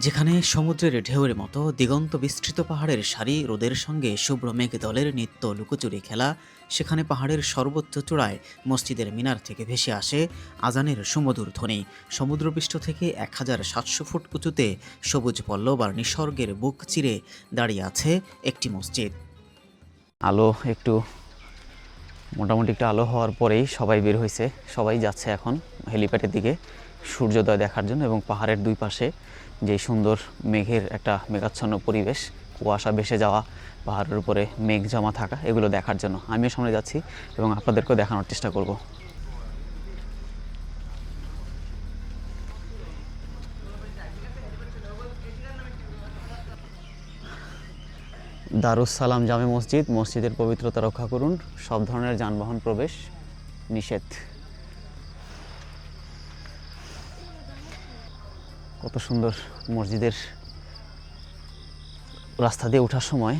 যেখানে সমুদ্রের ঢেউয়ের মতো দিগন্ত বিস্তৃত পাহাড়ের সারি রোদের সঙ্গে শুভ্র মেঘ দলের নিত্য লুকোচুরি খেলা, সেখানে পাহাড়ের সর্বোচ্চ চূড়ায় মসজিদের মিনার থেকে ভেসে আসে আজানের সুমধুর ধ্বনি। সমুদ্রপৃষ্ঠ থেকে এক হাজার সাতশো ফুট উঁচুতে সবুজ পল্লব আর নিসর্গের বুক চিরে দাঁড়িয়ে আছে একটি মসজিদ। আলো একটু, মোটামুটি একটু আলো হওয়ার পরেই সবাই বের হয়েছে সবাই যাচ্ছে এখন হেলিপ্যাডের দিকে সূর্যোদয় দেখার জন্য এবং পাহাড়ের দুই পাশে যে সুন্দর মেঘের একটা মেঘাচ্ছন্ন পরিবেশ, কুয়াশা ভেসে যাওয়া, পাহাড়ের উপরে মেঘ জমা থাকা, এগুলো দেখার জন্য আমিও সামনে যাচ্ছি এবং আপনাদেরকেও দেখানোর চেষ্টা করব। দারুস সালাম জামে মসজিদ, মসজিদের পবিত্রতা রক্ষা করুন, সব ধরনের যানবাহন প্রবেশ নিষেধ। কত সুন্দর মসজিদের রাস্তা দিয়ে ওঠার সময়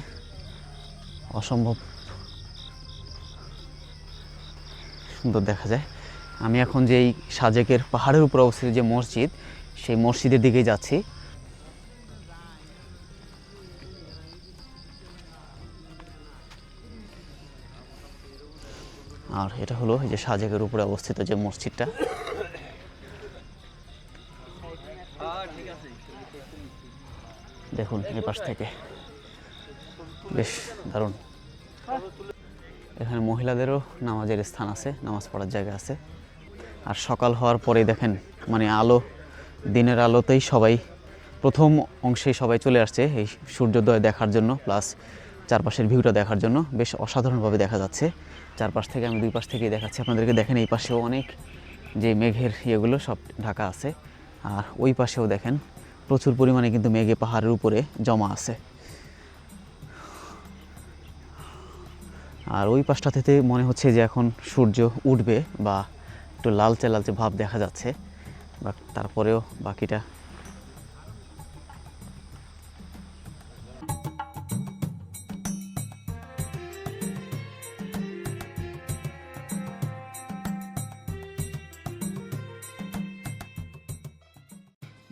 অসম্ভব সুন্দর দেখা যায়। আমি এখন যেই সাজেকের পাহাড়ের উপর অবস্থিত যে মসজিদ, সেই মসজিদের দিকেই যাচ্ছি। আর এটা হলো এই যে সাজেকের উপরে অবস্থিত যে মসজিদটা। দেখুন, এই পাশ থেকে। বেশ দারুণ। এখানে মহিলাদেরও নামাজের স্থান আছে, নামাজ পড়ার জায়গা আছে। আর সকাল হওয়ার পরেই দেখেন মানে আলো, দিনের আলোতেই সবাই, প্রথম অংশেই সবাই চলে আসছে এই সূর্যোদয় দেখার জন্য প্লাস চারপাশের ভিউটা দেখার জন্য। বেশ অসাধারণভাবে দেখা যাচ্ছে। চারপাশ থেকে আমি দুই পাশ থেকেই দেখাচ্ছি। আপনাদেরকে দেখেন, এই পাশেও অনেক যে মেঘের ইয়েগুলো সব ঢাকা আছে। আর ওই পাশেও দেখেন প্রচুর পরিমাণে কিন্তু মেঘে পাহাড়ের উপরে জমা আছে। আর ওই পাশটা থেকে মনে হচ্ছে যে এখন সূর্য উঠবে বা একটু লালচে লালচে ভাব দেখা যাচ্ছে বা তারপরেও বাকিটা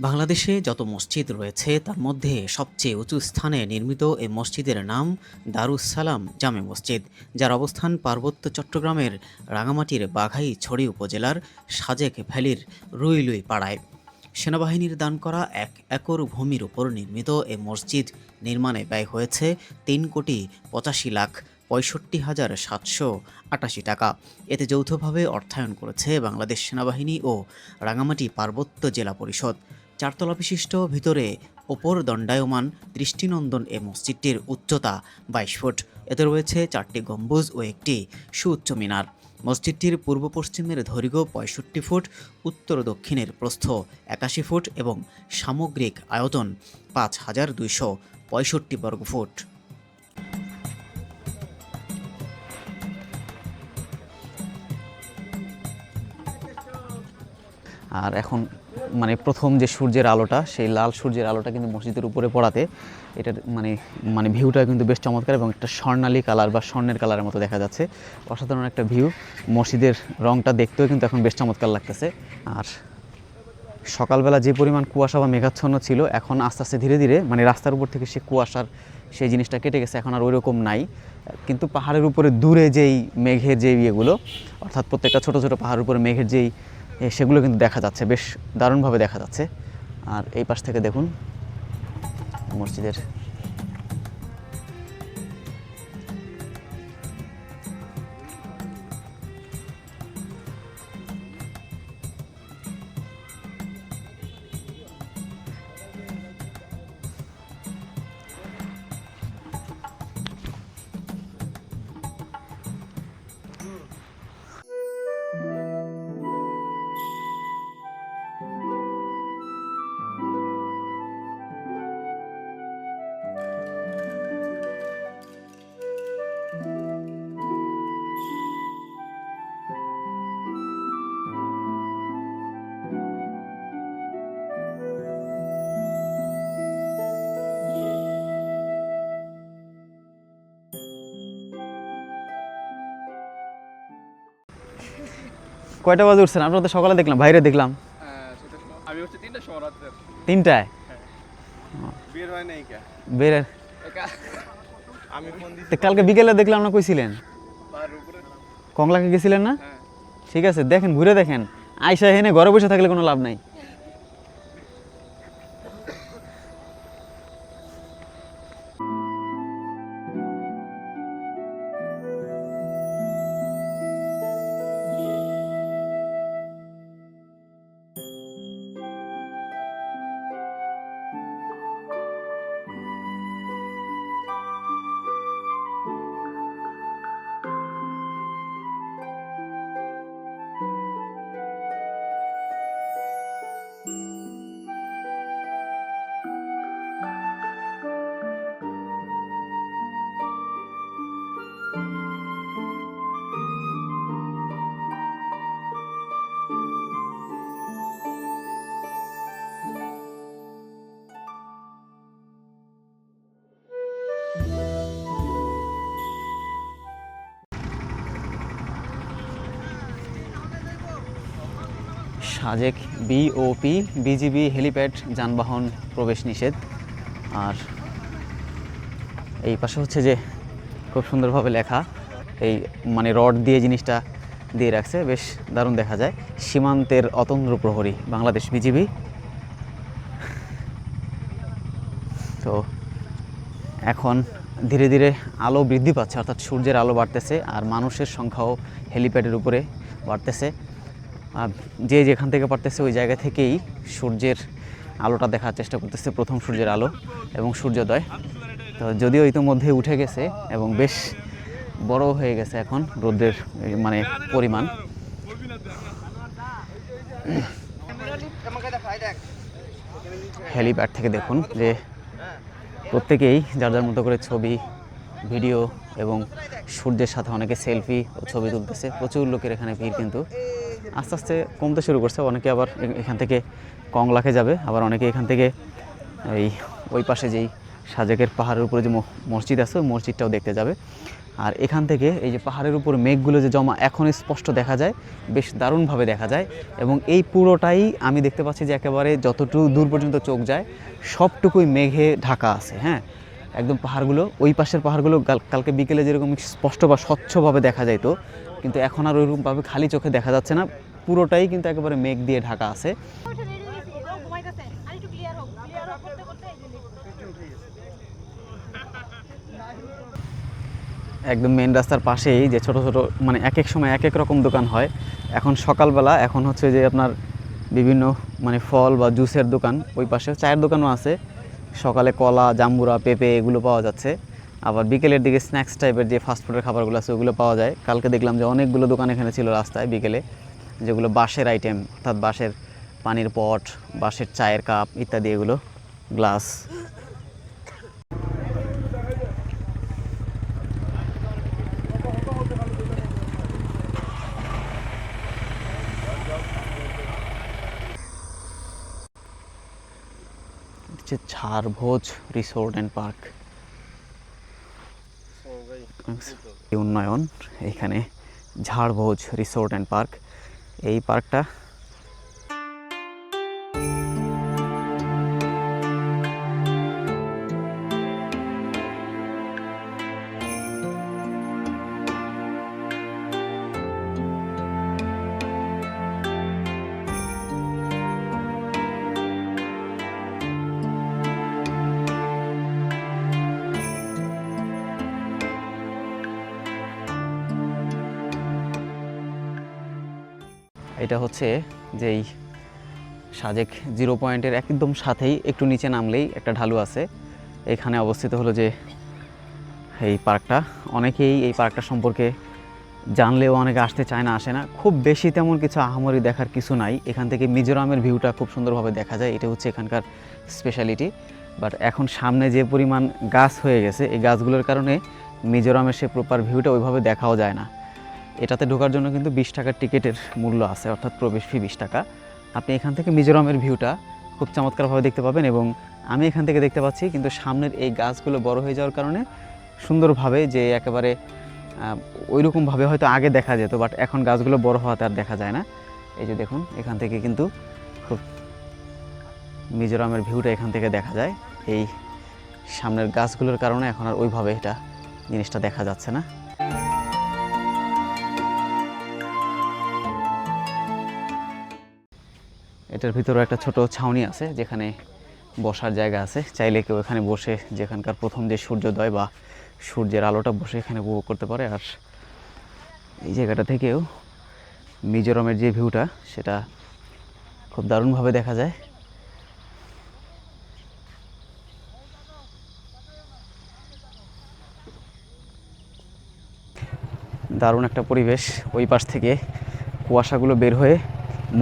বাংলাদেশে যত মসজিদ রয়েছে, তার মধ্যে সবচেয়ে উঁচু স্থানে নির্মিত এই মসজিদের নাম দারুস সালাম জামে মসজিদ, যার অবস্থান পার্বত্য চট্টগ্রামের রাঙামাটির বাঘাই ছড়ি উপজেলার সাজেক ভ্যালির রুইলুই পাড়ায় সেনাবাহিনীর দান করা এক একর ভূমির উপর নির্মিত এ মসজিদ নির্মাণে ব্যয় হয়েছে তিন কোটি পঁচাশি লাখ পঁয়ষট্টি হাজার সাতশো আটাশি টাকা। এতে যৌথভাবে অর্থায়ন করেছে বাংলাদেশ সেনাবাহিনী ও রাঙামাটি পার্বত্য জেলা পরিষদ। চারতলা বিশিষ্ট, ভিতরে ওপর দণ্ডায়মান দৃষ্টিনন্দন এ মসজিদটির উচ্চতা বাইশ ফুট। এতে রয়েছে চারটি গম্বুজ ও একটি সুউচ্চ মিনার। মসজিদটির পূর্ব পশ্চিমের দৈর্ঘ্য পঁয়ষট্টি ফুট, উত্তর দক্ষিণের প্রস্থ একাশি ফুট এবং সামগ্রিক আয়তন পাঁচ হাজার দুইশো পঁয়ষট্টি বর্গফুট আর এখন মানে প্রথম যে সূর্যের আলোটা, সেই লাল সূর্যের আলোটা কিন্তু মসজিদের উপরে পড়াতে এটার মানে মানে ভিউটা কিন্তু বেশ চমৎকার এবং একটা স্বর্ণালী কালার বা স্বর্ণের কালারের মতো দেখা যাচ্ছে। অসাধারণ একটা ভিউ মসজিদের রংটা দেখতেও কিন্তু এখন বেশ চমৎকার লাগতেছে। আর সকালবেলা যে পরিমাণ কুয়াশা বা মেঘাচ্ছন্ন ছিল, এখন আস্তে আস্তে ধীরে ধীরে মানে রাস্তার উপর থেকে সে কুয়াশার সেই জিনিসটা কেটে গেছে, এখন আর ওই রকম নাই। কিন্তু পাহাড়ের উপরে দূরে যেই মেঘের যেই ইয়েগুলো, অর্থাৎ প্রত্যেকটা ছোট ছোট পাহাড়ের উপরে মেঘের যেই সেগুলো কিন্তু দেখা যাচ্ছে বেশ দারুণভাবে দেখা যাচ্ছে। আর এই পাশ থেকে দেখুন মসজিদের কয়টা বাজে উঠছেন? আপনারা তো সকালে দেখলাম বাইরে দেখলাম। হ্যাঁ, আমি হচ্ছে তিনটা সময় রাত্রে। তিনটায়? বের হয় নাই কে? বের আমি ফোন দিছি কালকে বিকেলে দেখলাম না কইছিলেন? কংলাকে গেছিলেন না? হ্যাঁ। ঠিক আছে দেখেন ঘুরে দেখেন। আইসা হেনে ঘরে বসে থাকলে কোনো লাভ নাই। সাজেক বিওপি বিজিবি হেলিপ্যাড যানবাহন, প্রবেশ নিষেধ। আর এই পাশে হচ্ছে যে খুব সুন্দরভাবে লেখা, এই মানে রড দিয়ে জিনিসটা দিয়ে রাখছে, বেশ দারুণ দেখা যায়। সীমান্তের অতন্দ্র প্রহরী, বাংলাদেশ বিজিবি তো এখন ধীরে ধীরে আলো বৃদ্ধি পাচ্ছে, অর্থাৎ সূর্যের আলো বাড়তেছে, আর মানুষের সংখ্যাও হেলিপ্যাডের উপরে বাড়তেছে। আর যে যেখান থেকে পারতেছে ওই জায়গা থেকেই সূর্যের আলোটা দেখার চেষ্টা করতেছে, প্রথম সূর্যের আলো এবং সূর্যোদয়। তো যদিও ইতিমধ্যে উঠে গেছে এবং বেশ বড় হয়ে গেছে এখন রোদ্রের মানে পরিমাণ। হেলিপ্যাড থেকে দেখুন যে প্রত্যেকেই যার যার মতো করে ছবি, ভিডিও এবং সূর্যের সাথে অনেকে সেলফি ও ছবি তুলতেছে। প্রচুর লোকের এখানে ভিড় কিন্তু। আস্তে আস্তে কমতে শুরু করছে। অনেকে আবার এখান থেকে কংলাকে যাবে। আবার অনেকে এখান থেকে এই ওই পাশে যেই সাজেকের পাহাড়ের উপরে যে মসজিদ আছে, ওই মসজিদটাও দেখতে যাবে। আর এখান থেকে এই যে পাহাড়ের উপর মেঘগুলো যে জমা, এখন স্পষ্ট দেখা যায়, বেশ দারুণভাবে দেখা যায়। এবং এই পুরোটাই আমি দেখতে পাচ্ছি যে একেবারে যতটুকু দূর পর্যন্ত চোখ যায়, সবটুকুই মেঘে ঢাকা আছে হ্যাঁ? একদম পাহাড়গুলো, ওই পাশের পাহাড়গুলো কাল- কালকে বিকেলে যেরকম স্পষ্ট বা স্বচ্ছভাবে দেখা যাইতো, কিন্তু এখন আর ওইরকমভাবে খালি চোখে দেখা যাচ্ছে না। পুরোটাই কিন্তু একেবারে মেঘ দিয়ে ঢাকা আছে। একদম মেন রাস্তার পাশেই যে ছোট ছোট মানে এক এক সময় এক এক রকম দোকান হয়। এখন সকালবেলা, এখন হচ্ছে যে আপনার বিভিন্ন মানে ফল বা জুসের দোকান, ওই পাশে চায়ের দোকানও আছে। সকালে কলা, জাম্বুরা, পেঁপে এগুলো পাওয়া যাচ্ছে। আবার বিকেলের দিকে স্ন্যাক্স টাইপের যে ফাস্টফুডের খাবারগুলো আছে, ওগুলো পাওয়া যায়। কালকে দেখলাম যে অনেকগুলো দোকান এখানে ছিল রাস্তায় বিকেলে, যেগুলো বাঁশের আইটেম অর্থাৎ বাঁশের পানির পট বাঁশের চায়ের কাপ ইত্যাদি এগুলো গ্লাস হচ্ছে ঝাড়ভোজ রিসোর্ট অ্যান্ড পার্ক। উন্নয়ন এখানে ঝাড়ভোজ রিসোর্ট অ্যান্ড পার্ক। এই পার্কটা এটা হচ্ছে যেই সাজেক জিরো পয়েন্টের একদম সাথেই একটু নিচে নামলেই একটা ঢালু আছে। এখানে অবস্থিত হলো যে এই পার্কটা। অনেকেই এই পার্কটা সম্পর্কে জানলেও অনেকে আসতে চায় না, আসে না। খুব বেশি তেমন কিছু আহামরি দেখার কিছু নাই। এখান থেকে মিজোরামের ভিউটা খুব সুন্দরভাবে দেখা যায়। এটা হচ্ছে এখানকার স্পেশালিটি বাট এখন সামনে যে পরিমাণ গাছ হয়ে গেছে, এই গাছগুলোর কারণে মিজোরামের সে প্রপার ভিউটা ওইভাবে দেখাও যায় না। এটাতে ঢোকার জন্য কিন্তু বিশ টাকার টিকিটের মূল্য আছে, অর্থাৎ প্রবেশ ফি বিশ টাকা। আপনি এখান থেকে মিজোরামের ভিউটা খুব চমৎকারভাবে দেখতে পাবেন এবং আমি এখান থেকে দেখতে পাচ্ছি, কিন্তু সামনের এই গাছগুলো বড় হয়ে যাওয়ার কারণে সুন্দরভাবে যে একেবারে ওই রকমভাবে হয়তো আগে দেখা যেত বাট এখন গাছগুলো বড় হওয়াতে আর দেখা যায় না। এই যে দেখুন, এখান থেকে কিন্তু খুব মিজোরামের ভিউটা এখান থেকে দেখা যায়। এই সামনের গাছগুলোর কারণে এখন আর ওইভাবে এটা জিনিসটা দেখা যাচ্ছে না। এটার ভিতরে একটা ছোট ছাউনি আছে, যেখানে বসার জায়গা আছে। চাইলে কেউ এখানে বসে যেখানকার প্রথম যে সূর্যোদয় বা সূর্যের আলোটা বসে এখানে উপভোগ করতে পারে। আর এই জায়গাটা থেকেও মিজোরামের যে ভিউটা, সেটা খুব দারুণভাবে দেখা যায়। দারুণ একটা পরিবেশ। ওই পাশ থেকে কুয়াশাগুলো বের হয়ে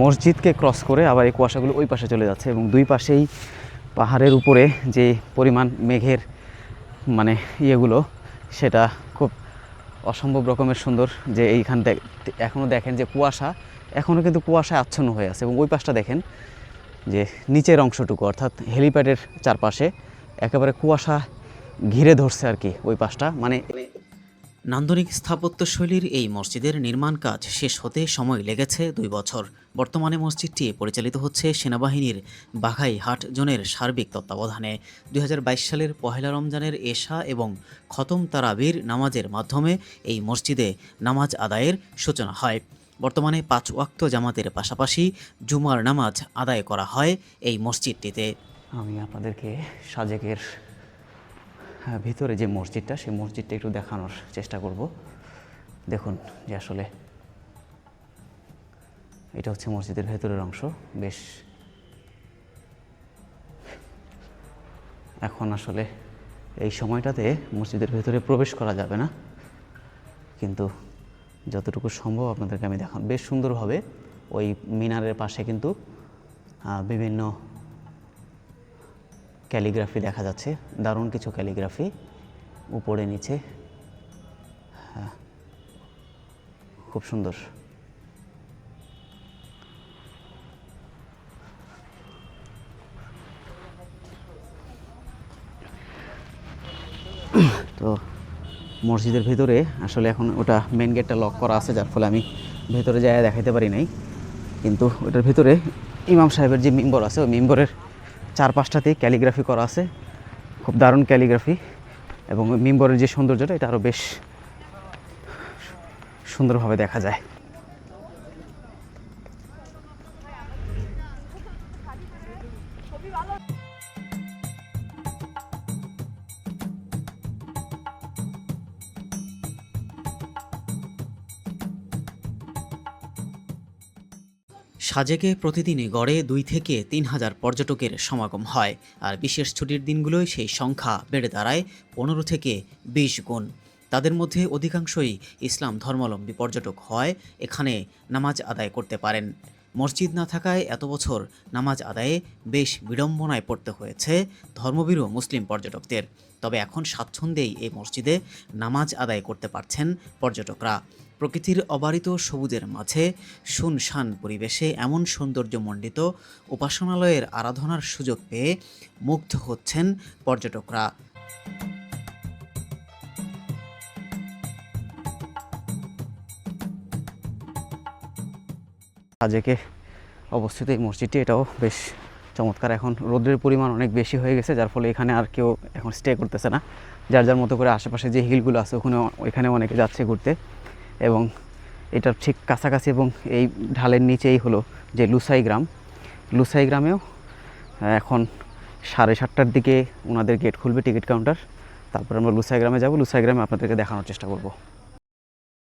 মসজিদকে ক্রস করে আবার এই কুয়াশাগুলো ওই পাশে চলে যাচ্ছে এবং দুই পাশেই পাহাড়ের উপরে যে পরিমাণ মেঘের মানে ইয়েগুলো, সেটা খুব অসম্ভব রকমের সুন্দর যে এইখান এখনও দেখেন যে কুয়াশা এখনও কিন্তু কুয়াশায় আচ্ছন্ন হয়ে আছে এবং ওই পাশটা দেখেন যে নিচের অংশটুকু, অর্থাৎ হেলিপ্যাডের চারপাশে একেবারে কুয়াশা ঘিরে ধরছে আর কি ওই পাশটা। মানে নান্দনিক স্থাপত্যশৈলীর এই মসজিদের নির্মাণ কাজ শেষ হতে সময় লেগেছে দুই বছর। বর্তমানে মসজিদটি পরিচালিত হচ্ছে সেনাবাহিনীর বাঘাই হাট জোনের সার্বিক তত্ত্বাবধানে। দুই হাজার বাইশ সালের পহেলা রমজানের এশা এবং খতম তারাবির নামাজের মাধ্যমে এই মসজিদে নামাজ আদায়ের সূচনা হয়। বর্তমানে পাঁচ ওয়াক্ত জামাতের পাশাপাশি জুমার নামাজ আদায় করা হয় এই মসজিদটিতে। আমি আপনাদেরকে সাজেকের ভিতরে যে মসজিদটা, সেই মসজিদটা একটু দেখানোর চেষ্টা করব। দেখুন যে আসলে এটা হচ্ছে মসজিদের ভেতরের অংশ। বেশ। এখন আসলে এই সময়টাতে মসজিদের ভেতরে প্রবেশ করা যাবে না। কিন্তু যতটুকু সম্ভব আপনাদেরকে আমি দেখান বেশ সুন্দরভাবে ওই মিনারের পাশে কিন্তু বিভিন্ন ক্যালিগ্রাফি দেখা যাচ্ছে। দারুণ কিছু ক্যালিগ্রাফি। উপরে, নিচে। হ্যাঁ। খুব সুন্দর। তো, মসজিদের ভিতরে আসলে এখন ওটা মেন গেটটা লক করা আছে, যার ফলে আমি ভেতরে যাই দেখাইতে পারি নাই। কিন্তু ওটার ভিতরে ইমাম সাহেবের যে মেম্বর আছে, ওই মেম্বরের চার পাঁচটাতেই ক্যালিগ্রাফি করা আছে। খুব দারুণ ক্যালিগ্রাফি এবং মিম্বরের যে সৌন্দর্যটা, এটা আরও বেশ সুন্দরভাবে দেখা যায়। সাজেকে প্রতিদিনই গড়ে দুই থেকে তিন হাজার পর্যটকের সমাগম হয়, আর বিশেষ ছুটির দিনগুলোয় সেই সংখ্যা বেড়ে দাঁড়ায় পনেরো থেকে বিশ গুণ। তাদের মধ্যে অধিকাংশই ইসলাম ধর্মাবলম্বী পর্যটক হয়, এখানে নামাজ আদায় করতে পারেন। মসজিদ না থাকায় এত বছর নামাজ আদায়ে বেশ বিড়ম্বনায় পড়তে হয়েছে ধর্মবীরও মুসলিম পর্যটকদের। তবে এখন স্বাচ্ছন্দ্যেই এই মসজিদে নামাজ আদায় করতে পারছেন পর্যটকরা। প্রকৃতির অবারিত সবুজের মাঝে শুনশান পরিবেশে এমন সৌন্দর্যমণ্ডিত উপাসনালয়ের আরাধনার সুযোগ পেয়ে মুগ্ধ হচ্ছেন পর্যটকরা। সাজেকে অবস্থিত এই মসজিদটি, এটাও বেশ চমৎকার। এখন রোদ্রের পরিমাণ অনেক বেশি হয়ে গেছে, যার ফলে এখানে আর কেউ এখন স্টে করতেছে না। যার যার মতো করে আশেপাশে যে হিলগুলো আছে ওখানে ওইখানে অনেকে যাচ্ছে ঘুরতে। এবং এটার ঠিক কাছাকাছি এবং এই ঢালের নিচেই হলো যে লুসাই গ্রাম। লুসাই গ্রামেও এখন সাড়ে সাতটার দিকে ওনাদের গেট খুলবে টিকিট কাউন্টার তারপর আমরা লুসাই গ্রামে যাব। লুসাই গ্রামে আপনাদেরকে দেখানোর চেষ্টা করব।